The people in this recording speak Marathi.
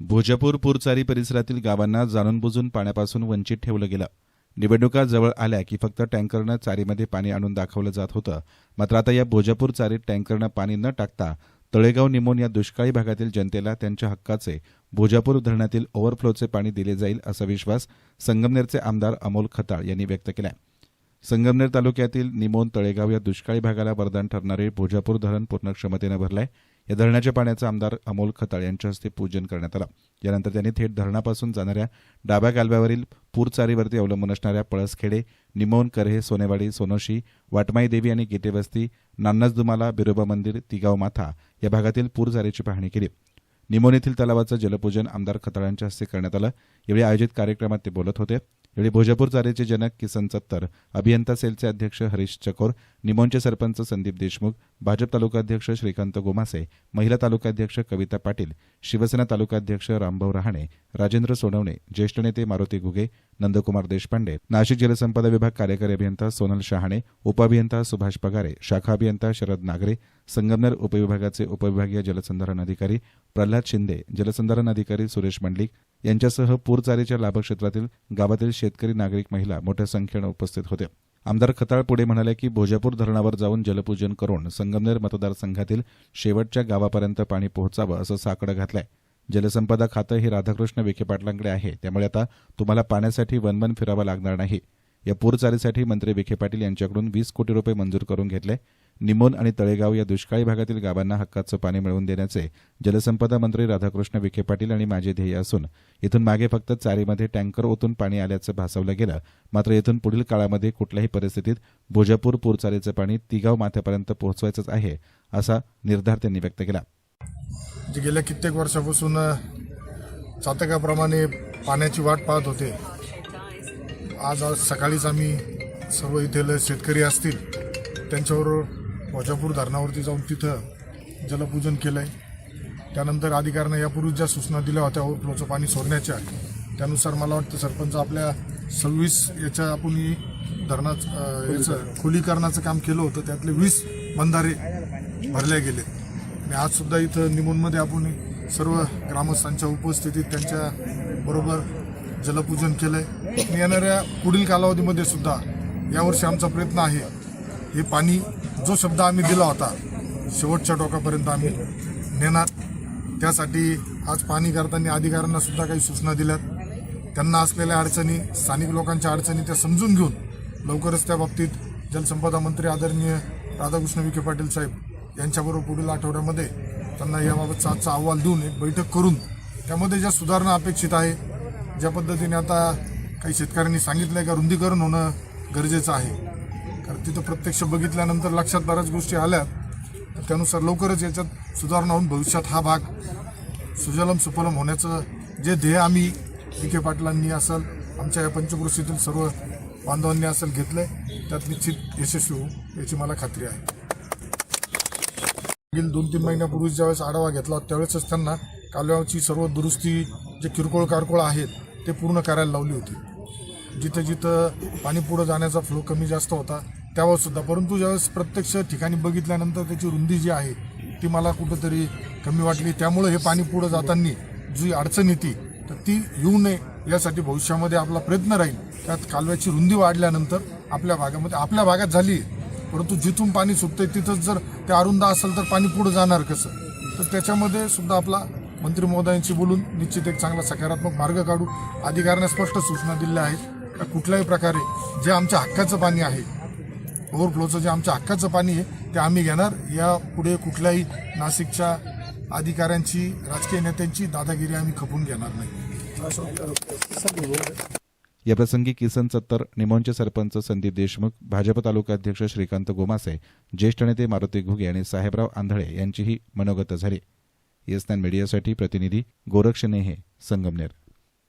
भोजपूर पूरचारी परिसरातील गावांना जाणून बुजून पाण्यापासून वंचित ठेवलं गेलं. निवडणुका जवळ आल्या की फक्त टँकरनं चारीमध्ये पाणी आणून दाखवलं जात होतं. मात्र आता या भोजपूर चारीत टँकरनं पाणी न टाकता तळेगाव निमोन या दुष्काळी भागातील जनतेला त्यांच्या हक्काचे भोजापूर धरणातील ओव्हरफ्लोचे पाणी दिले जाईल असा विश्वास संगमनेरचे आमदार अमोल खताळ यांनी व्यक्त केला संगमनेर तालुक्यातील निमोन तळेगाव या दुष्काळी भागाला वरदान ठरणारे भोजापूर धरण पूर्ण क्षमतेनं भरलं आहे या धरणाच्या पाण्याचं आमदार अमोल खताळ यांच्या हस्ते पूजन करण्यात आलं. यानंतर त्यांनी थेट धरणापासून जाणाऱ्या डाब्या कालव्यावरील पूरचारीवरती अवलंबून असणाऱ्या पळसखेडे निमोन करहे सोनेवाडी सोनोशी वाटमाई देवी आणि गेटेवस्ती नान्नसदुमाला बिरोबा मंदिर तिगाव माथा या भागातील पूरचारीची पाहणी केली. निमोन येथील तलावाचं जलपूजन आमदार खताळांच्या हस्ते करण्यात आलं. यावेळी आयोजित कार्यक्रमात ते बोलत होते. यावेळी भोजापूर चारेचे जनक किसन सत्तर अभियंता सेलचे अध्यक्ष हरीश चकोर निमोनचे सरपंच संदीप देशमुख भाजप तालुकाध्यक्ष श्रीकांत गोमासे महिला तालुकाध्यक्ष कविता पाटील शिवसेना तालुकाध्यक्ष रामभाऊ रहाणे राजेंद्र सोनवणे ज्येष्ठ नेते मारुती घुगे नंदकुमार देशपांडे नाशिक जलसंपदा विभाग कार्यकारी अभियंता सोनल शहाणे उपअभियंता सुभाष पगारे शाखा अभियंता शरद नागरे संगमनेर उपविभागाचे उपविभागीय जलसंधारण अधिकारी प्रल्हाद शिंदे जलसंधारण अधिकारी सुरेश मंडलिक यांच्यासह पूरचारीच्या लाभक्षेत्रातील गावातील शेतकरी नागरिक महिला मोठ्या संख्येनं उपस्थित होते. आमदार खताळ पुढे म्हणाले की भोजापूर धरणावर जाऊन जलपूजन करून संगमनेर मतदारसंघातील शेवटच्या गावापर्यंत पाणी पोहोचावं असं साकडं घातलंय. जलसंपदा खातं हे राधाकृष्ण विखे पाटलांकडे आहे. त्यामुळे आता तुम्हाला पाण्यासाठी वनवन फिरावं लागणार नाही. या पूरचारीसाठी मंत्री विखे पाटील यांच्याकडून वीस कोटी रुपये मंजूर करून घेतले. निमोन आणि तळेगाव या दुष्काळी भागातील गावांना हक्काचं पाणी मिळवून देण्याचे जलसंपदा मंत्री राधाकृष्ण विखे पाटील आणि माझे ध्येय असून इथून मागे फक्त चारीमध्ये टँकर ओतून पाणी आल्याचं भासवलं गेलं. मात्र इथून पुढील काळामध्ये कुठल्याही परिस्थितीत भोजापूर पूरचारीचं पाणी तिगाव माथ्यापर्यंत पोहोचवायचंच आहे असा निर्धार त्यांनी व्यक्त केला. जे गेल्या कित्येक वर्षापासून चातकाप्रमाणे पाण्याची वाट पाहत होते. आज आज सकाळीच आम्ही सर्व इथले शेतकरी असतील त्यांच्याबरोबर वजापूर धरणावरती जाऊन तिथं जलपूजन केलं आहे त्यानंतर अधिकाऱ्यांना यापूर्वीच ज्या सूचना दिल्या होत्या ओव्हरफ्लोचं पाणी सोडण्याच्या त्यानुसार मला वाटतं सरपंच आपल्या सव्वीस याच्या आपण धरणाचं याचं खोलीकरणाचं काम केलं होतं. त्यातले वीस बंधारे भरले गेले. आणि आजसुद्धा इथं निमूनमध्ये आपण सर्व ग्रामस्थांच्या उपस्थितीत त्यांच्या बरोबर जलपूजन केलं आहे येणाऱ्या पुढील कालावधीमध्ये सुद्धा यावर्षी आमचा प्रयत्न आहे हे पाणी जो शब्द आम्ही दिला होता शेवटच्या टोकापर्यंत आम्ही नेणार. त्यासाठी आज पाणी करताना अधिकाऱ्यांना सुद्धा काही सूचना दिल्यात. त्यांना असलेल्या अडचणी स्थानिक लोकांच्या अडचणी त्या समजून घेऊन लवकरच त्या बाबतीत जलसंपदा मंत्री आदरणीय राधाकृष्ण विखे पाटील साहेब यांच्याबरोबर पुढील आठवड्यामध्ये त्यांना याबाबतचा आजचा अहवाल देऊन एक बैठक करून त्यामध्ये ज्या सुधारणा अपेक्षित आहे ज्या पद्धतीने आता काही शेतकऱ्यांनी सांगितलं आहे का रुंदीकरण होणं गरजेचं आहे. कारण तिथं प्रत्यक्ष बघितल्यानंतर लक्षात बऱ्याच गोष्टी आल्या. तर त्यानुसार लवकरच याच्यात सुधारणा होऊन भविष्यात हा भाग सुजलम सुफलम होण्याचं जे ध्येय आम्ही विखे पाटलांनी असेल आमच्या या पंचकृषीतील सर्व बांधवांनी असेल आहे त्यात निश्चित यशस्वी होऊ याची मला खात्री आहे. मागील दोन तीन महिन्यापूर्वी ज्यावेळेस आढावा घेतला त्यावेळेसच त्यांना कालव्याची सर्व दुरुस्ती जे किरकोळ कारकोळ आहेत ते पूर्ण करायला लावली होती. जिथं जिथं पाणी पुढं जाण्याचा फ्लो कमी जास्त होता त्यावर सुद्धा. परंतु ज्यावेळेस प्रत्यक्ष ठिकाणी बघितल्यानंतर त्याची रुंदी जी आहे ती मला कुठंतरी कमी वाटली. त्यामुळं हे पाणी पुढं जाताना जी अडचण येते तर ती येऊ नये यासाठी भविष्यामध्ये आपला प्रयत्न राहील. त्यात कालव्याची रुंदी वाढल्यानंतर आपल्या भागामध्ये आपल्या भागात झाली परंतु जिथून पाणी सुटतंय तिथंच जर ते अरुंद असेल तर पाणी पुढं जाणार कसं? तर त्याच्यामध्ये सुद्धा आपला मंत्री महोदयांशी बोलून निश्चित एक चांगला सकारात्मक मार्ग काढू. अधिकाऱ्यांना स्पष्ट सूचना दिल्या आहेत. का कुठल्याही प्रकारे जे आमच्या हक्काचं पाणी आहे ओव्हरफ्लोचं जे आमच्या हक्काचं पाणी आहे ते आम्ही घेणार. या पुढे कुठल्याही नाशिकच्या अधिकाऱ्यांची राजकीय नेत्यांची दादागिरी आम्ही खपून घेणार नाही. याप्रसंगी किसन सत्तर निमोनचे सरपंच संदीप देशमुख भाजप तालुकाध्यक्ष श्रीकांत गोमासे ज्येष्ठ नेते मारुती घुगे आणि साहेबराव आंधळे यांचीही मनोगत झाली. येस मीडियासाठी प्रतिनिधी गोरक्ष नेहे संगमनेर.